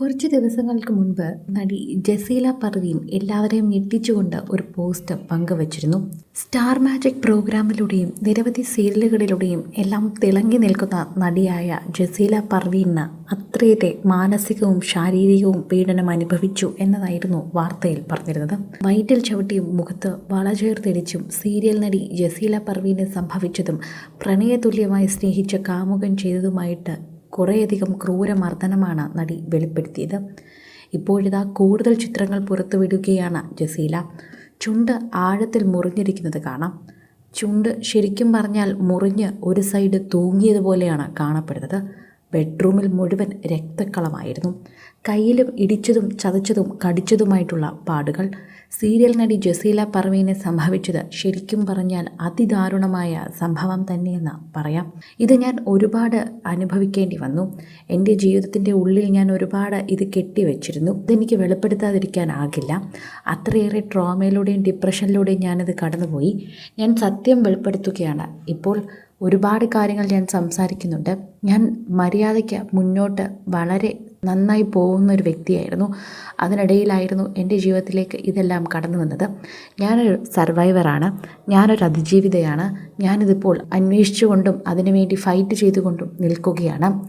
കുറച്ച് ദിവസങ്ങൾക്ക് മുൻപ് നടി ജസീല പർവീൻ എല്ലാവരെയും ഞെട്ടിച്ചുകൊണ്ട് ഒരു പോസ്റ്റ് പങ്കുവച്ചിരുന്നു. സ്റ്റാർ മാജിക് പ്രോഗ്രാമിലൂടെയും നിരവധി സീരിയലുകളിലൂടെയും എല്ലാം തിളങ്ങി നിൽക്കുന്ന നടിയായ ജസീല പർവീന് അത്രയേറെ മാനസികവും ശാരീരികവും പീഡനം അനുഭവിച്ചു എന്നതായിരുന്നു വാർത്തയിൽ പറഞ്ഞിരുന്നത്. വയറ്റിൽ ചവിട്ടിയും മുഖത്ത് വളചേർത്തിടിച്ചും സീരിയൽ നടി ജസീല പർവീനെ സംഭവിച്ചതും പ്രണയതുല്യമായി സ്നേഹിച്ച കാമുകൻ ചെയ്തതുമായിട്ട് കുറേയധികം ക്രൂരമർദ്ദനമാണ് നടി വെളിപ്പെടുത്തിയത്. ഇപ്പോഴിതാ കൂടുതൽ ചിത്രങ്ങൾ പുറത്തുവിടുകയാണ് ജസീല. ചുണ്ട് ആഴത്തിൽ മുറിഞ്ഞിരിക്കുന്നത് കാണാം. ചുണ്ട് ശരിക്കും പറഞ്ഞാൽ മുറിഞ്ഞ് ഒരു സൈഡ് തൂങ്ങിയതുപോലെയാണ് കാണപ്പെടുന്നത്. ബെഡ്റൂമിൽ മുഴുവൻ രക്തക്കളമായിരുന്നു. കയ്യിലും ഇടിച്ചതും ചതച്ചതും കടിച്ചതുമായിട്ടുള്ള പാടുകൾ. സീരിയൽ നടി ജസീല പർവീനെ സംഭവിച്ചത് ശരിക്കും പറഞ്ഞാൽ അതിദാരുണമായ സംഭവം തന്നെയെന്ന് പറയാം. ഇത് ഞാൻ ഒരുപാട് അനുഭവിക്കേണ്ടി വന്നു. എന്റെ ജീവിതത്തിന്റെ ഉള്ളിൽ ഞാൻ ഒരുപാട് ഇത് കെട്ടിവെച്ചിരുന്നു. ഇതെനിക്ക് വെളിപ്പെടുത്താതിരിക്കാനാകില്ല അത്രയേറെ ട്രോമയിലൂടെയും ഡിപ്രഷനിലൂടെയും ഞാനിത് കടന്നുപോയി. ഞാൻ സത്യം വെളിപ്പെടുത്തുകയാണ്. ഇപ്പോൾ ഒരുപാട് കാര്യങ്ങൾ ഞാൻ സംസാരിക്കുന്നുണ്ട്. ഞാൻ മര്യാദയ്ക്ക് മുന്നോട്ട് വളരെ നന്നായി പോകുന്ന ഒരു വ്യക്തിയായിരുന്നു. അതിനിടയിലായിരുന്നു എന്റെ ജീവിതത്തിലേക്ക് ഇതെല്ലാം കടന്നു വന്നത്. ഞാനൊരു സർവൈവറാണ്. ഞാനൊരു അതിജീവിതയാണ്. ഞാനിതിപ്പോൾ അന്വേഷിച്ചുകൊണ്ടും അതിനുവേണ്ടി ഫൈറ്റ് ചെയ്തുകൊണ്ടും നിൽക്കുകയാണ്.